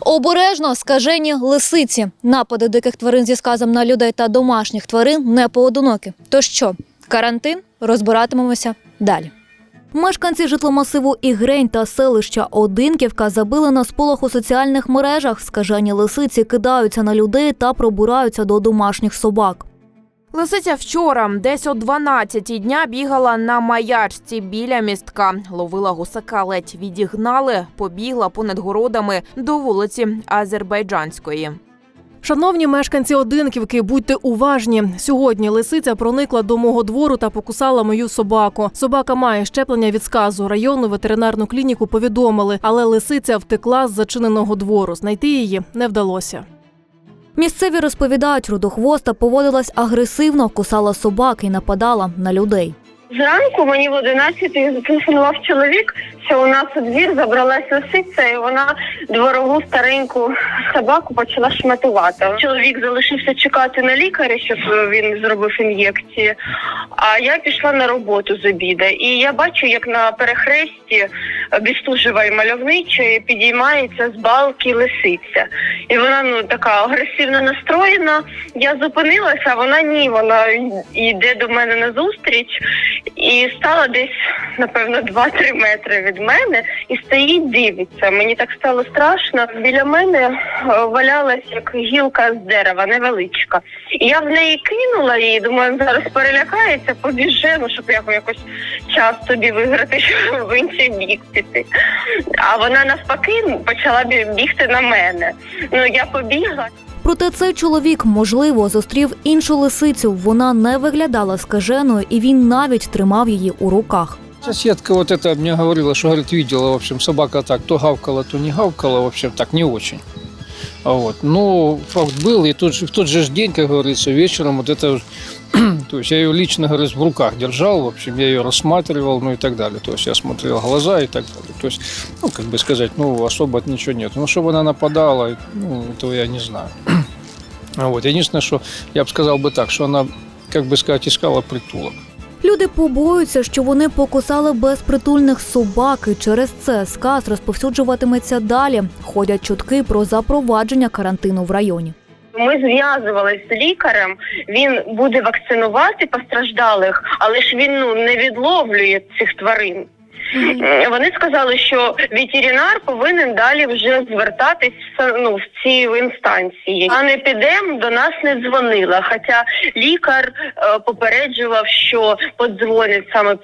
Обережно скажені лисиці. Напади диких тварин зі сказом на людей та домашніх тварин не поодинокі. То що, карантин? Розбиратимемося далі. Мешканці житломасиву Ігрень та селища Одинківка забили на сполох у соціальних мережах. Скажені лисиці кидаються на людей та пробираються до домашніх собак. Лисиця вчора десь о 12-й дня бігала на маячці біля містка. Ловила гусака, ледь відігнали, побігла понад городами до вулиці Азербайджанської. Шановні мешканці Одинківки, будьте уважні. Сьогодні лисиця проникла до мого двору та покусала мою собаку. Собака має щеплення від сказу. Районну ветеринарну клініку повідомили, але лисиця втекла з зачиненого двору. Знайти її не вдалося. Місцеві розповідають, рудохвоста поводилась агресивно, кусала собак і нападала на людей. Зранку мені в 11 зателефонував чоловік, що у нас у двір забралася лисиця, і вона дворову стареньку собаку почала шматувати. Чоловік залишився чекати на лікаря, щоб він зробив ін'єкції. А я пішла на роботу з обіда. І я бачу, як на перехресті Бістужева і мальовничої підіймається з балки лисиця. І вона ну така агресивно настроєна. Я зупинилася, а вона ні, вона йде до мене на зустріч і стала десь, напевно, 2-3 метри від мене і стоїть, дивиться. Мені так стало страшно. Біля мене е, валялась як гілка з дерева, невеличка. І я в неї кинула її, думаю, зараз перелякається, побіже, ну, щоб я якось час собі виграти, щоб в інший бік піти. А вона навпаки почала бігти на мене. Ну я побігла. Проте цей чоловік, можливо, зустрів іншу лисицю. Вона не виглядала скаженою, і він навіть тримав її у руках. Соседка вот это мне говорила, что, говорит, видела, в общем, собака так то гавкала, то не гавкала, в общем, так не очень. А Вот. Ну, факт был, и тот же, в тот же ж день, как говорится, вечером вот это, то есть я ее лично, говорю, в руках держал, в общем, я ее рассматривал, ну и так далее. То есть я смотрел глаза и так далее. То есть, ну, как бы сказать, ну, особо ничего нет. Ну, чтобы она нападала, ну, этого я не знаю. А Вот. Единственное, что я бы сказал бы так, что она, как бы сказать, искала притулок. Люди побоюються, що вони покусали безпритульних собак, і через це сказ розповсюджуватиметься далі. Ходять чутки про запровадження карантину в районі. Ми зв'язувалися з лікарем. Він буде вакцинувати постраждалих, але ж він ну не відловлює цих тварин. М, Вони сказали, що ветеринар повинен далі вже звертатись ну, в ці інстанції. А не підем до нас не дзвонила. Хоча лікар е, попереджував, що подзвонять саме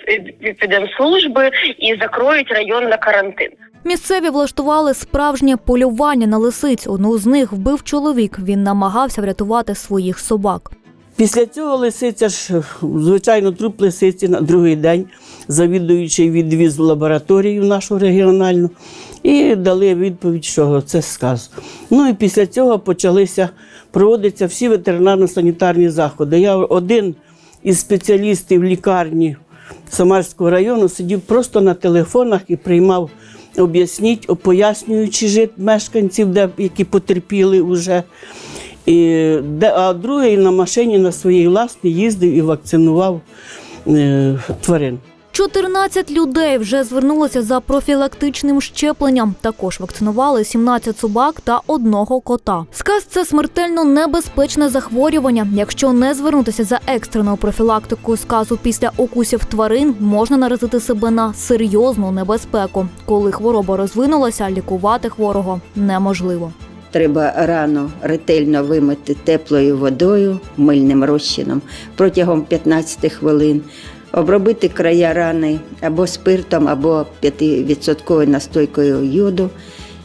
підемслужби і закроють район на карантин. Місцеві влаштували справжнє полювання на лисиць. Одну з них вбив чоловік. Він намагався врятувати своїх собак. Після цього лисиця ж, звичайно, труп лисиці на другий день завідуючий відвіз в лабораторію нашу регіональну і дали відповідь, що це сказ. Ну і після цього почалися проводитися всі ветеринарно-санітарні заходи. Я один із спеціалістів лікарні Самарського району сидів просто на телефонах і приймав об'ясніть, пояснюючи жит мешканців, де, які потерпіли вже. І, а другий на машині на своїй власній їздив і вакцинував е, тварин. 14 людей вже звернулися за профілактичним щепленням. Також вакцинували 17 собак та одного кота. Сказ це смертельно небезпечне захворювання. Якщо не звернутися за екстреною профілактикою сказу після укусів тварин, можна наразити себе на серйозну небезпеку. Коли хвороба розвинулася, лікувати хворого неможливо. Треба рану ретельно вимити теплою водою, мильним розчином протягом 15 хвилин, обробити края рани або спиртом, або 5% настойкою йоду,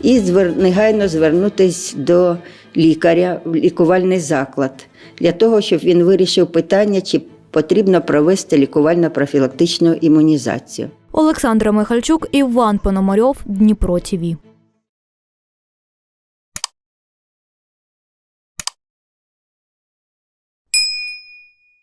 і негайно звернутися до лікаря в лікувальний заклад для того, щоб він вирішив питання, чи потрібно провести лікувально-профілактичну імунізацію. Олександра Михальчук, Іван Пономарьов, Дніпро ТІВІ.